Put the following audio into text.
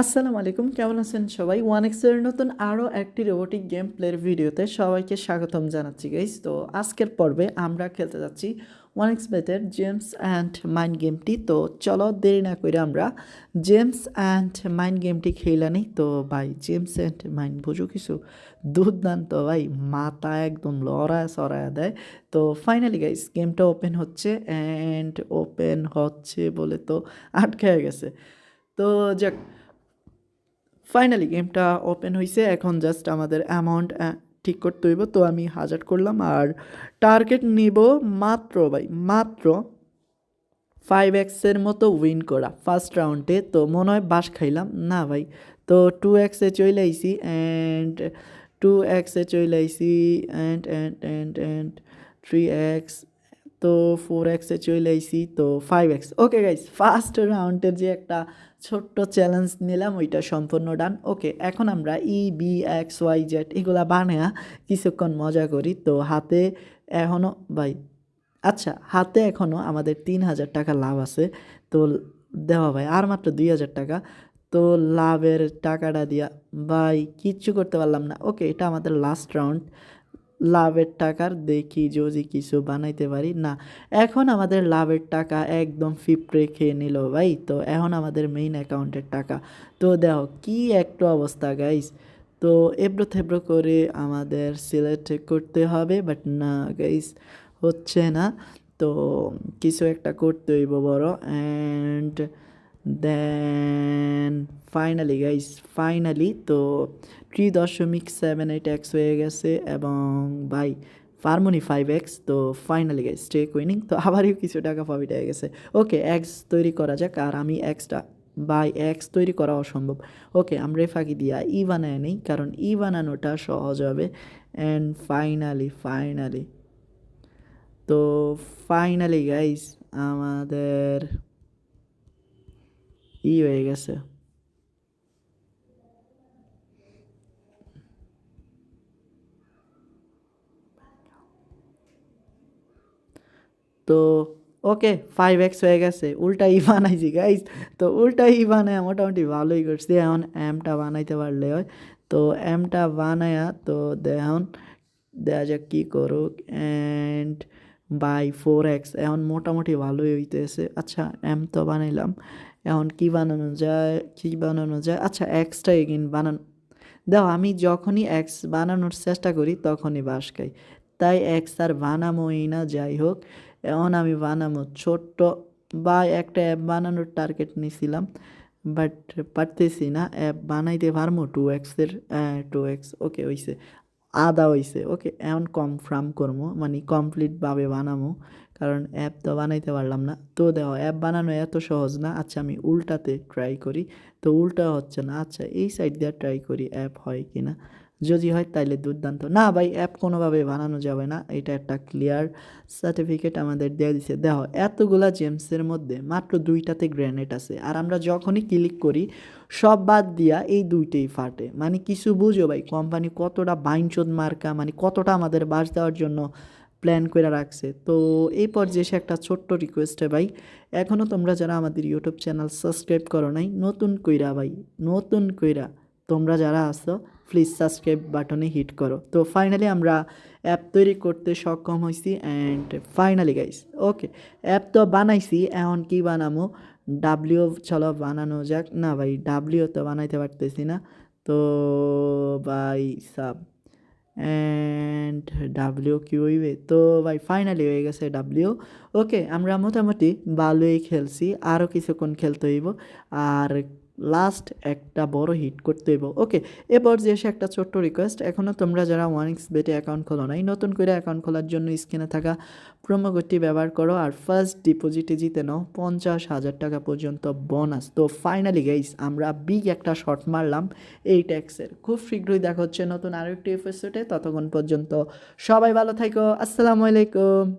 আসসালামু আলাইকুম, কেমন আছেন সবাই? ওয়ান এক্সের নতুন আরও একটি রোবোটিক গেম প্লের ভিডিওতে সবাইকে স্বাগতম জানাচ্ছি গাইস তো আজকের পর্বে আমরা খেলতে যাচ্ছি ওয়ান এক্স বেতের জেমস অ্যান্ড মাইন্ড গেমটি তো চলো দেরি না করে আমরা জেমস অ্যান্ড মাইন্ড গেমটি খেলে নিই। তো ভাই জেমস অ্যান্ড মাইন্ড বুঝো কিছু? দুর্দান্ত ভাই, মাথা একদম লড়ায় সরায় দেয়। তো ফাইনালি গাইস গেমটা ওপেন হচ্ছে অ্যান্ড ওপেন হচ্ছে বলে তো আটকে গেছে। তো যাক ফাইনালি গেমটা ওপেন হয়েছে এখন জাস্ট আমাদের অ্যামাউন্ট ঠিক করতে হইব। তো আমি হাজার করলাম আর টার্গেট নিব মাত্র ভাই, মাত্র ফাইভ এক্সের মতো উইন করা ফার্স্ট রাউন্ডে তো মনে হয় বাস খাইলাম। না ভাই, তো টু এক্সে চলে আইসি অ্যান্ড টু এক্সে চলে আইসি and and and and three X তো ফোর এক্সে চলে আইসি, তো five X okay guys first রাউন্ডের যে একটা ছোট্ট চ্যালেঞ্জ নিলাম, ওইটা সম্পূর্ণ ডান ওকে এখন আমরা E B X Y Z এগুলা বানায়া কিছুক্ষণ মজা করি। তো হাতে এখনও ভাই আচ্ছা হাতে এখনও আমাদের তিন হাজার টাকা লাভ আছে। তো দেওয়া ভাই, আর মাত্র দুই হাজার টাকা। তো লাভের টাকাটা দিয়া, ভাই, কিচ্ছু করতে পারলাম না। ওকে এটা আমাদের লাস্ট রাউন্ড লাভের টাকার দেখি যদি কিছু বানাইতে পারি। না, এখন আমাদের লাভের টাকা একদম ফিপড়ে খেয়ে নিল ভাই। তো এখন আমাদের মেইন অ্যাকাউন্টের টাকা। তো দেখো, কি একটা অবস্থা গাইস তো এব্রো থেব্রো করে আমাদের সিলেক্ট করতে হবে বাট না গাইস হচ্ছে না। তো কিছু একটা করতে হইব বড়। And then finally guys finally তো থ্রি দশমিক সেভেন এইট এক্স হয়ে গেছে এবং বাই ফার্মোনি ফাইভ এক্স তো ফাইনালি গাইস স্টেক উইনিং তো আবারও কিছু টাকা প্রফিট হয়ে গেছে। ওকে এক্স তৈরি করা যাক, আর আমি এক্সটা বাই এক্স তৈরি করা অসম্ভব। ওকে আমরা ফাঁকি দিয়া ই বানায় নেই, কারণ ই বানানোটা সহজ হবে। অ্যান্ড ফাইনালি ফাইনালি তো ফাইনালি গাইস আমাদের ই হয়ে গেছে। তো ওকে ফাইভ এক্স হয়ে গেছে। উল্টা ই বানাইছি গাইস তো উল্টা ই বানায় মোটামুটি ভালোই করছি। এখন এমটা বানাইতে পারলে হয়। তো এমটা বানায়া তো এখন দেখা যাক কী করুক। অ্যান্ড বাই ফোর এক্স এখন মোটামুটি ভালোই হইতেছে। আচ্ছা এম তো বানাইলাম। এখন কি বানানো যায়? কি বানানো যায়? আচ্ছা এক্সটা এগিন বানানো। দেখো, আমি যখনই এক্স বানানোর চেষ্টা করি, তখনই বাস খাই। তাই এক্স আর বানামোই না, যাই হোক। এখন আমি বানাবো ছোট্ট, বা একটা অ্যাপ বানানোর টার্গেট নিয়েছিলাম বাট পারতেছি না। অ্যাপ বানাইতে পারব টু এক্সের টু এক্স ওকে হইছে। আদা হইছে ওকে এখন কনফার্ম করব মানে কমপ্লিটভাবে বানাবো, কারণ অ্যাপ তো বানাইতে পারলাম না। তো দেখো অ্যাপ বানানো এত সহজ না আচ্ছা আমি উল্টাতে ট্রাই করি। তো উল্টা হচ্ছে না আচ্ছা এই সাইড দিয়ে ট্রাই করি অ্যাপ হয় কি না যদি হয় তাইলে দুর্দান্ত। না ভাই অ্যাপ কোনোভাবে বানানো যাবে না, এটা একটা ক্লিয়ার সার্টিফিকেট আমাদের দিয়ে দিছে। দেখো, এতগুলা জেমসের মধ্যে মাত্র দুইটাতে গ্র্যানেট আছে, আর আমরা যখনই ক্লিক করি, সব বাদ দিয়া এই দুইটাই ফাটে। মানে কিছু বুঝো ভাই কোম্পানি কতটা বাইনচোদ মার্কা মানে কতটা আমাদের বাস দেওয়ার জন্য প্ল্যান করে রাখছে। তো এই পর্যায়ে এসে একটা ছোট্ট রিকোয়েস্ট রিকোয়েস্টে ভাই এখনও তোমরা যারা আমাদের ইউটিউব চ্যানেল সাবস্ক্রাইব করো নাই, নতুন কইরা ভাই, নতুন কইরা তোমরা যারা আসো প্লিজ সাবস্ক্রাইব বাটনে হিট করো। তো ফাইনালি আমরা অ্যাপ তৈরি করতে সক্ষম হয়েছি and finally guys okay app তো বানাইছি, এখন কি বানামো? ডাব্লিউ চলো বানানো যাক। না ভাই ডাব্লিউ তো বানাইতে পারতেছি না। তো ভাই সাব অ্যান্ড ডাব্লিউ কি হইবে? তো ভাই ফাইনালি হয়ে গেছে ডাব্লিউ ওকে আমরা মোটামুটি ভালোই খেলছি। আরও কিছুক্ষণ খেলতে হইব। আর লাস্ট একটা বড় হিট করতে হইব। ওকে এবার যে এসে একটা ছোট্ট রিকোয়েস্ট এখনও তোমরা যারা ওয়ানিক্স বেটে অ্যাকাউন্ট খোলো নাই, নতুন করে অ্যাকাউন্ট খোলার জন্য স্ক্রিনে থাকা প্রোমো কোডটি ব্যবহার করো আর ফার্স্ট ডিপোজিটে জিতে নাও পঞ্চাশ হাজার টাকা পর্যন্ত বোনাস তো ফাইনালি গাইস আমরা বিগ একটা শট মারলাম এই ট্যাক্সের খুব শীঘ্রই দেখা হচ্ছে নতুন আরও একটি এপিসোডে ততক্ষণ পর্যন্ত সবাই ভালো থাকো। আসসালামু আলাইকুম।